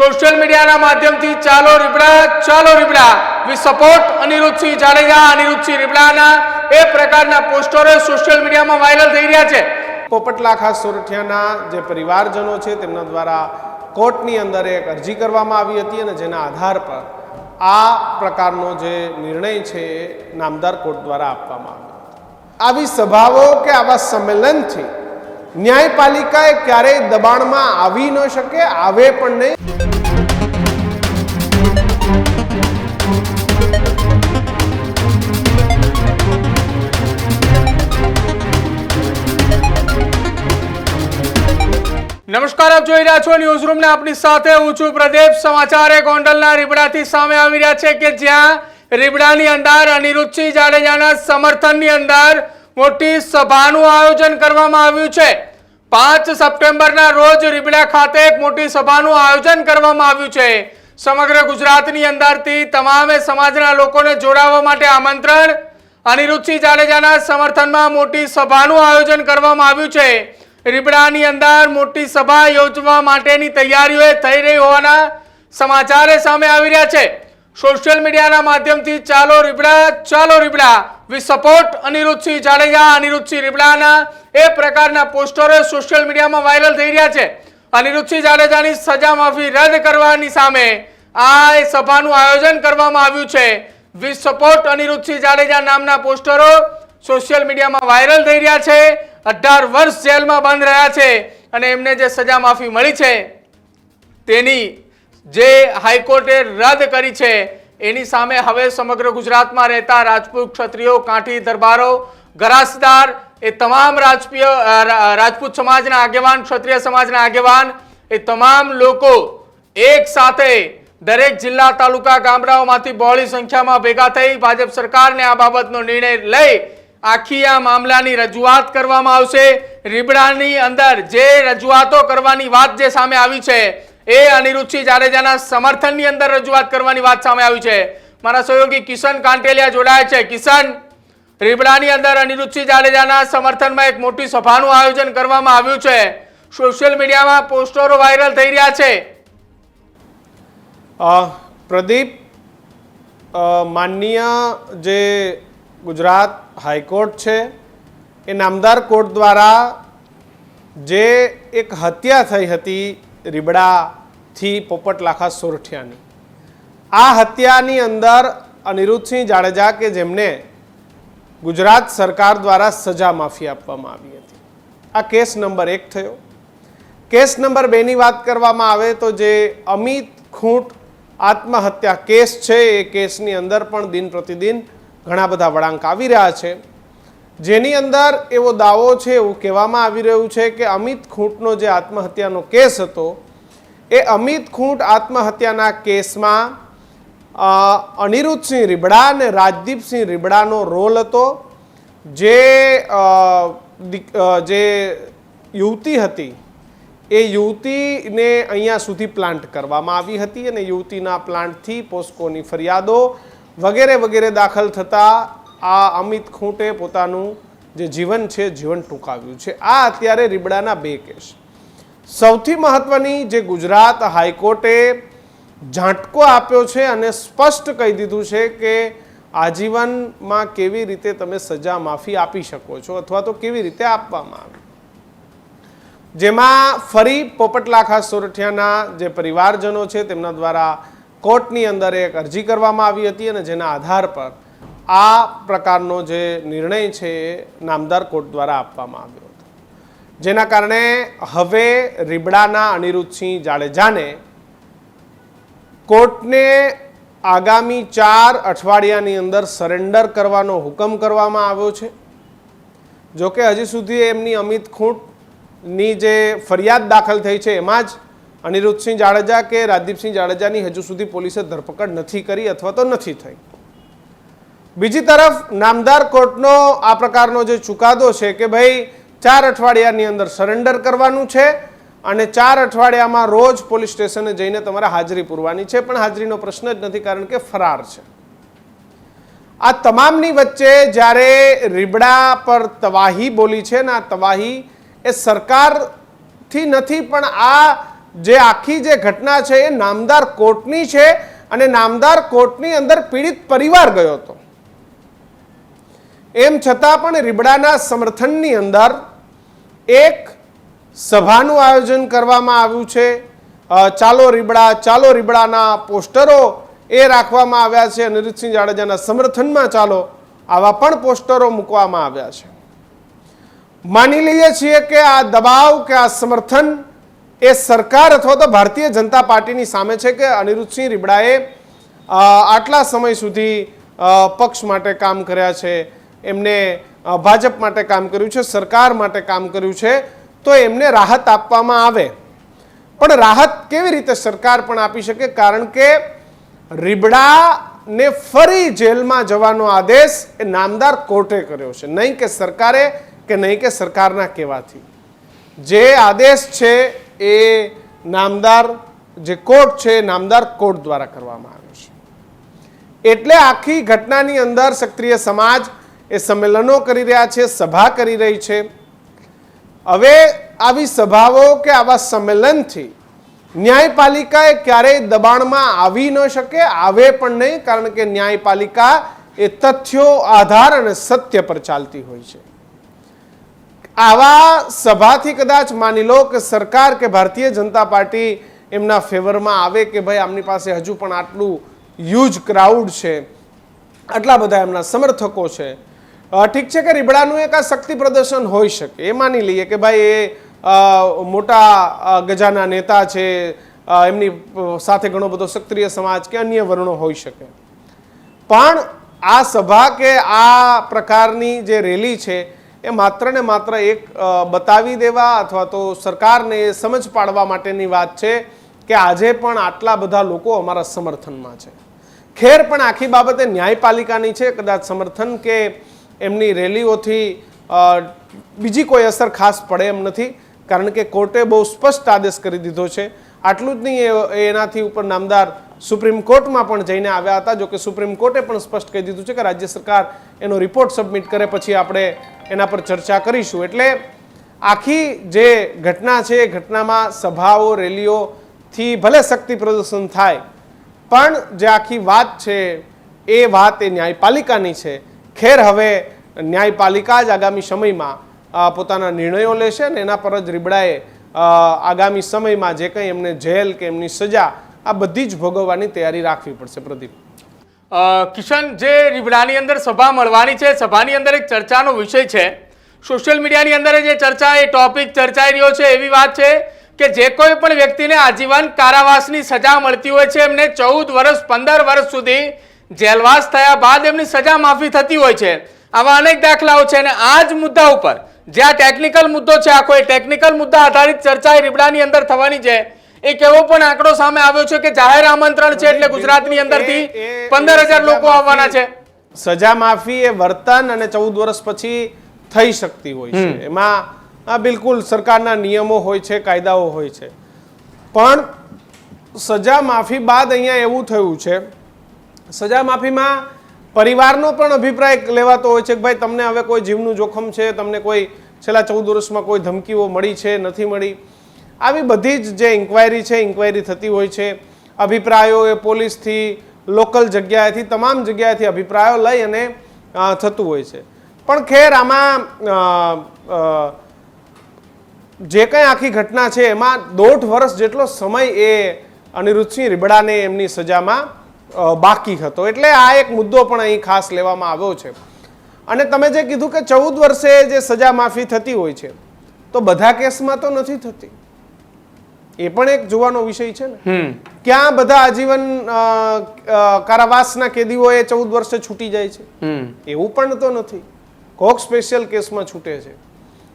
Social મીડિયાના માધ્યમથી ચાલો રીબડા ચાલો રીબડા વી સપોર્ટ અનિરુદ્ધસિંહ જાડેજા, અનિરુદ્ધસિંહ રીબડાના એ પ્રકારના પોસ્ટરો સોશિયલ મીડિયામાં વાયરલ થઈ રહ્યા છે. પોપટલાખા સોરઠિયાના જે પરિવારજનો છે, તેમના દ્વારા કોર્ટની અંદર એક અરજી કરવામાં આવી હતી અને જેના આધાર પર આ પ્રકારનો જે નિર્ણય છે નામદાર કોર્ટ દ્વારા આપવામાં આવ્યો આવી સભાઓ કે આવા સંમેલનથી ન્યાયપાલિકાએ ક્યારેય દબાણમાં આવી ન શકે, આવે પણ નહીં. નમસ્કાર, આપ જોઈ રહ્યા છો ન્યૂઝ રૂમ ને આપની સાથે હું છું પ્રદીપ. સમાચાર એ ગોંડલના રીબડાથી સામે આવી રહ્યા છે કે જ્યાં રીબડાની અંદર અનિરુદ્ધસિંહ જાડેજાના સમર્થનની અંદર મોટી સભાનું આયોજન કરવામાં આવ્યું છે. પાંચ સપ્ટેમ્બરના રોજ રીબડા ખાતે એક મોટી સભાનું આયોજન કરવામાં આવ્યું છે. સમગ્ર ગુજરાતની અંદરથી તમામે સમાજના લોકોને જોડાવા માટે આમંત્રણ અનિરુચિ જાડેજાના સમર્થનમાં મોટી સભાનું આયોજન કરવામાં આવ્યું છે. રીબડાની અંદર મોટી સભા યોજવા માટેની તૈયારીઓ થઈ રહી હોવાના સમાચાર સામે આવી રહ્યા છે. સોશિયલ મીડિયાના માધ્યમથી ચાલો રીબડા ચાલો રીબડા. વી સપોર્ટ અનિરુદ્ધસિંહ જાડેજા, અનિરુદ્ધસિંહ રીબડાના એ પ્રકારના પોસ્ટરો સોશિયલ મીડિયામાં વાયરલ થઈ રહ્યા છે. અનિરુદ્ધસિંહ જાડેજાની સજા માફી રદ કરવાની સામે આ એ સભાનું આયોજન કરવામાં આવ્યું છે. વી સપોર્ટ અનિરુદ્ધસિંહ જાડેજા નામના પોસ્ટરો સોશિયલ મીડિયામાં વાયરલ થઈ રહ્યા છે. અઢાર વર્ષ જેલમાં બંધ રહ્યા છે અને એમને જે સજા માફી મળી છે તેની જે હાઈકોર્ટે રદ કરી છે. એની સામે હવે સમગ્ર ગુજરાતમાં રહેતા રાજપૂત ક્ષત્રિયો, કાંઠી દરબારો, ગરાસદાર, એ તમામ રાજકીય રાજપૂત સમાજના આગેવાન, ક્ષત્રિય સમાજના આગેવાન, એ તમામ લોકો એક સાથે દરેક જિલ્લા, તાલુકા, ગામડાઓમાંથી બહોળી સંખ્યામાં ભેગા થઈ ભાજપ સરકારને આ બાબતનો નિર્ણય લઈ આખી આ મામલાની રજૂઆત કરવામાં આવશે. રીબડાની અંદર જે રજૂઆતો કરવાની વાત જે સામે આવી છે એ અનિરુદ્ધસિંહ જાડેજાના સમર્થનની અંદર રજૂઆત કરવાની વાત સામે આવી છે. મારા સહયોગી કિશન કાંટેલિયા જોડાયા છે. કિશન, રીબડાની અંદર અનિરુદ્ધસિંહ જાડેજાના સમર્થનમાં એક મોટી સભાનું આયોજન કરવામાં આવ્યું છે. સોશિયલ મીડિયામાં પોસ્ટરો વાયરલ થઈ રહ્યા છે. પ્રદીપ માનનીય જે ગુજરાત હાઈકોર્ટ છે, એ નામદાર કોર્ટ દ્વારા જે એક હત્યા થઈ હતી રીબડાથી પોપટલાખા સોરઠિયાની. આ હત્યાની અંદર અનિરુદ્ધસિંહ જાડેજા કે જેમને ગુજરાત સરકાર દ્વારા સજા માફી આપવામાં આવી હતી. આ કેસ નંબર એક થયો. કેસ નંબર બેની વાત કરવામાં આવે તો જે અમિત ખૂંટ આત્મહત્યા કેસ છે, એ કેસની અંદર પણ દિન પ્રતિદિન ઘણા બધા વળાંક આવી રહ્યા છે. જેની અંદર એવો દાવો છે એવું કહેવામાં આવી રહ્યું છે કે અમિત ખૂંટનો જે આત્મહત્યાનો કેસ હતો, એ અમિત ખૂંટ આત્મહત્યાના કેસમાં અનિરુદ્ધસિંહ રીબડા અને રાજદીપસિંહ રીબડાનો રોલ હતો, જે જે યુવતી હતી, એ યુવતીને અહીંયા સુધી પ્લાન્ટ કરવામાં આવી હતી અને યુવતીના પ્લાન્ટથી પોસ્કોની ફરિયાદો વગેરે વગેરે દાખલ થતાં આ અમિત ખૂંટે પોતાનું જે જીવન છે, જીવન ટૂંકાવ્યું છે. આ અત્યારે રીબડાના બે કેસ. સૌથી મહત્વની જે ગુજરાત હાઈકોર્ટે ઝાંટકો આપ્યો છે અને સ્પષ્ટ કહી દીધું છે કે આજીવનમાં કેવી રીતે તમે સજા માફી આપી શકો છો અથવા તો કેવી રીતે આપવામાં આવે. જેમાં ફરી પોપટલાખા સોરઠિયાના જે પરિવારજનો છે, તેમના દ્વારા કોર્ટની અંદર એક અરજી કરવામાં આવી હતી અને જેના આધાર પર આ પ્રકારનો જે નિર્ણય છે એ નામદાર કોર્ટ દ્વારા આપવામાં આવ્યો હતો. જેના કારણે હવે રીબડાના અનિરુદ્ધસિંહ જાડેજાને કોર્ટને આગામી ચાર અઠવાડિયાની અંદર સરેન્ડર કરવાનો હુકમ કરવામાં આવ્યો છે. જોકે હજી સુધી એમની અમિત ખૂંટની જે ફરિયાદ દાખલ થઈ છે એમાં જ અનિરુદ્ધસિંહ જાડેજા કે રાજદીપસિંહ જાડેજાની હજુ સુધી પોલીસે ધરપકડ નથી કરી અથવા તો નથી થઈ. બીજી તરફ નામદાર કોર્ટનો આ પ્રકારનો જે ચુકાદો છે કે ભાઈ ચાર અઠવાડિયાની અંદર સરેન્ડર કરવાનું છે અને ચાર અઠવાડિયામાં રોજ પોલીસ સ્ટેશને જઈને તમારે હાજરી પૂરવાની છે, પણ હાજરીનો પ્રશ્ન જ નથી કારણ કે ફરાર છે. આ તમામની વચ્ચે જ્યારે રીબડા પર તવાહી બોલી છે ને આ તવાહી એ સરકારથી નથી, પણ આ જે આખી જે ઘટના છે એ નામદાર કોર્ટની છે અને નામદાર કોર્ટની અંદર પીડિત પરિવાર ગયો હતો. એમ છતાં પણ રીબડાના સમર્થનની અંદર એક સભાનું આયોજન કરવામાં આવ્યું છે. ચાલો રીબડા, ચાલો રીબડાના પોસ્ટરો એ રાખવામાં આવ્યા છે. અનિરુદ્ધસિંહ જાડેજાના સમર્થનમાં ચાલો આવા પણ પોસ્ટરો મૂકવામાં આવ્યા છે. માની લઈએ છીએ કે આ દબાવ કે આ સમર્થન એ સરકાર અથવા તો ભારતીય જનતા પાર્ટીની સામે છે કે અનિરુદ્ધસિંહ રીબડાએ આટલા સમય સુધી પક્ષ માટે કામ કર્યા છે. એમને ભાજપ માટે કામ કર્યું છે, સરકાર માટે કામ કર્યું છે, તો એમને રાહત આપવામાં આવે. પણ રાહત કેવી રીતે સરકાર પણ આપી શકે? કારણ કે રીબડાને ફરી જેલમાં જવાનો આદેશ એ નામદાર કોર્ટે કર્યો છે. નહીં કે સરકારે કે નહીં કે સરકારના કહેવાથી. જે આદેશ છે એ નામદાર, જે કોર્ટ છે નામદાર કોર્ટ દ્વારા કરવામાં આવ્યો છે. એટલે આખી ઘટનાની અંદર સક્રિય સમાજ એ સંમેલનો કરી રહ્યા છે, સભા કરી રહી છે. હવે આવી સભાઓ કે આવા સંમેલનથી ન્યાયપાલિકા એ ક્યારેય દબાણમાં આવી ન શકે, આવે પણ નહીં, કારણ કે ન્યાયપાલિકા એ તથ્યો, આધાર અને સત્ય પર ચાલતી હોય છે. આવા સભાથી કદાચ માની લો કે સરકાર કે ભારતીય જનતા પાર્ટી એમના ફેવરમાં આવે કે ભાઈ આમની પાસે હજુ પણ આટલું યુઝ ક્રાઉડ છે, આટલા બધા એમના સમર્થકો છે ઠીક છે કે રીબડાનું એક આ શક્તિ પ્રદર્શન હોઈ શકે. એ માની લઈએ કે ભાઈ એ મોટા ગજાના નેતા છે એમની સાથે ઘણો બધો સક્રિય સમાજ કે અન્ય વર્ણો હોઈ શકે. પણ આ સભા કે આ પ્રકારની જે રેલી છે, એ માત્ર ને માત્ર એક બતાવી દેવા અથવા તો સરકારને એ સમજ પાડવા માટેની વાત છે કે આજે પણ આટલા બધા લોકો અમારા સમર્થનમાં છે. ખેર પણ આખી બાબતે ન્યાયપાલિકાની છે, કદાચ સમર્થન કે એમની રેલીઓથી બીજી કોઈ અસર ખાસ પડે એમ નથી, કારણ કે કોર્ટે બહુ સ્પષ્ટ આદેશ કરી દીધો છે. આટલું જ નહીં એનાથી ઉપર નામદાર સુપ્રીમ કોર્ટમાં પણ જઈને આવ્યા હતા જો કે સુપ્રીમ કોર્ટે પણ સ્પષ્ટ કહી દીધું છે કે રાજ્ય સરકાર એનો રિપોર્ટ સબમિટ કરે, પછી આપણે એના પર ચર્ચા કરીશું. એટલે આખી જે ઘટના છે, એ ઘટનામાં સભાઓ, રેલીઓથી ભલે શક્તિ પ્રદર્શન થાય, પણ જે આખી વાત છે, એ વાત એ ન્યાયપાલિકાની છે. ખેર હવે ન્યાયપાલિકા જ આગામી સમયમાં પોતાના નિર્ણયો લેશે ને એના પર જ રીબડાએ આગામી સમયમાં જે કંઈ એમને જેલ કે એમની સજા, આ બધી જ ભોગવવાની તૈયારી રાખવી પડશે પ્રદીપ. કિશન, જે રીબડાની અંદર સભા મળવાની છે, સભાની અંદર એક ચર્ચાનો વિષય છે. સોશિયલ મીડિયાની અંદર જે ચર્ચા, એ ટોપિક ચર્ચાઈ રહ્યો છે એવી વાત છે કે જે કોઈ પણ વ્યક્તિને આજીવન કારાવાસની સજા મળતી હોય છે, એમને ચૌદ વર્ષ પંદર વર્ષ સુધી જેલવાસ થયા બાદ એમની સજા માફી થતી હોય છે. આવા અનેક દાખલાઓ છે અને આ જ મુદ્દા ઉપર જે આ ટેકનિકલ મુદ્દો છે આખો એ ટેકનિકલ મુદ્દા આધારિત ચર્ચા એ રીબડાની અંદર થવાની છે. એક એવો પણ આંકડો સામે આવ્યો છે કે જાહેર આમંત્રણ છે એટલે ગુજરાતની અંદરથી એ- એ- પંદર હજાર લોકો આવવાના છે. સજા માફી એ વર્તન અને ચૌદ વર્ષ પછી થઈ શકતી હોય છે. એમાં આ બિલકુલ સરકારના નિયમો હોય છે કાયદાઓ હોય છે. પણ સજા માફી બાદ અહીંયા એવું થયું છે સજા માફીમાં પરિવારનો પણ અભિપ્રાય લેવાતો હોય છે કે ભાઈ તમને હવે કોઈ જીવનું જોખમ છે, તમને કોઈ છેલ્લા ચૌદ વર્ષમાં કોઈ ધમકીઓ મળી છે, નથી મળી. આવી બધી જ જે ઇન્ક્વાયરી છે ઇન્ક્વાયરી થતી હોય છે. અભિપ્રાયો એ પોલીસથી લોકલ જગ્યાએથી, તમામ જગ્યાએથી અભિપ્રાયો લઈ અને થતું હોય છે. પણ ખેર આમાં જે કંઈ આખી ઘટના છે, એમાં દોઢ વર્ષ જેટલો સમય એ અનિરુદ્ધસિંહ રીબડાને એમની સજામાં બાકી હતો. એટલે આ એક મુદ્દો પણ અહીં ખાસ લેવામાં આવ્યો છે. અને તમે જે કીધું કે ચૌદ વર્ષે જે સજા માફી થતી હોય છે તો બધા કેસમાં તો નથી થતી. એ પણ એક જોવાનો વિષય છે ને. ક્યાં બધા આજીવન કારાવાસના કેદીઓ એ ચૌદ વર્ષે છૂટી જાય છે? એવું પણ તો નથી. કોક સ્પેશિયલ કેસમાં છૂટે છે.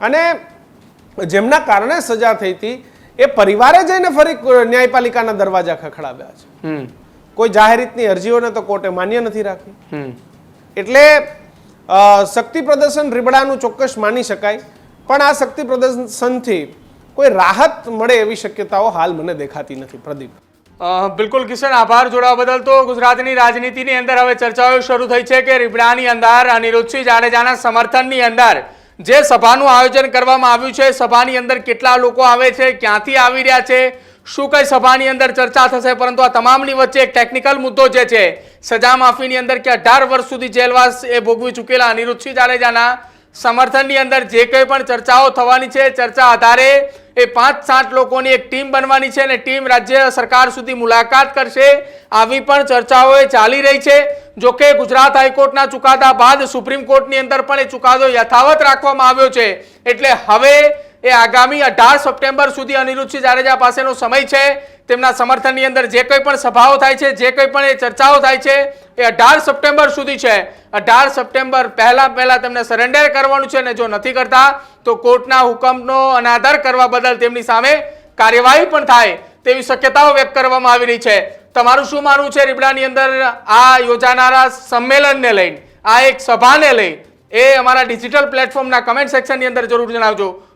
અને જેમના કારણે સજા થઈ હતી એ પરિવારે જઈને ફરી ન્યાયપાલિકાના દરવાજા ખખડાવ્યા છે. કોઈ જાહેર રીતની અરજીઓને તો કોર્ટે માન્ય નથી રાખી. એટલે શક્તિ પ્રદર્શન રીબડાનું ચોક્કસ માની શકાય પણ આ શક્તિ પ્રદર્શનથી કોઈ રાહત મળે એવી શક્યતાઓ હાલ મને દેખાતી નથી. પ્રદીપ. બિલકુલ કિશન આભાર જોડાવા બદલ તો ગુજરાતની રાજનીતિની અંદર હવે ચર્ચાઓ શરૂ થઈ છે કે રીબડાની અંદર અનિરુદ્ધસિંહ જાડેજાના સમર્થનની અંદર જે સભાનું આયોજન કરવામાં આવ્યું છે સભાની અંદર કેટલા લોકો આવે છે ક્યાંથી આવી રહ્યા છે શું કઈ સભાની અંદર ચર્ચા થશે? પરંતુ આ તમામની વચ્ચે એક ટેકનિકલ મુદ્દો જે છે, સજા માફીની અંદર કે અઢાર વર્ષ સુધી જેલવાસ એ ભોગવી ચૂકેલા અનિરુદ્ધસિંહ જાડેજાના સમર્થનની અંદર જે કંઈ પણ ચર્ચાઓ થવાની છે, ચર્ચા આધારે એ પાંચ સાત લોકોની એક ટીમ બનવાની છે અને ટીમ રાજ્ય સરકાર સુધી મુલાકાત કરશે. આવી પણ ચર્ચાઓ એ ચાલી રહી છે. જોકે ગુજરાત હાઈકોર્ટના ચુકાદા બાદ સુપ્રીમ કોર્ટની અંદર પણ એ ચુકાદો યથાવત રાખવામાં આવ્યો છે. એટલે હવે એ આગામી અઢાર સપ્ટેમ્બર સુધી અનિરુદ્ધસિંહ જાડેજા પાસેનો સમય છે. તેમના સમર્થનની અંદર જે કંઈ પણ સભાઓ થાય છે, જે કંઈ પણ એ ચર્ચાઓ થાય છે, એ અઢાર સપ્ટેમ્બર સુધી છે. અઢાર સપ્ટેમ્બર પહેલાં પહેલાં તેમને સરેન્ડર કરવાનું છે અને જો નથી કરતા, તો કોર્ટના હુકમનો અનાદર કરવા બદલ તેમની સામે કાર્યવાહી પણ થાય તેવી શક્યતાઓ વ્યક્ત કરવામાં આવી રહી છે. તમારું શું માનવું છે રીબડાની અંદર આ યોજાનારા સંમેલનને લઈને? આ એક સભાને લઈ એ અમારા ડિજિટલ પ્લેટફોર્મના કમેન્ટ સેક્શનની અંદર જરૂર જણાવજો.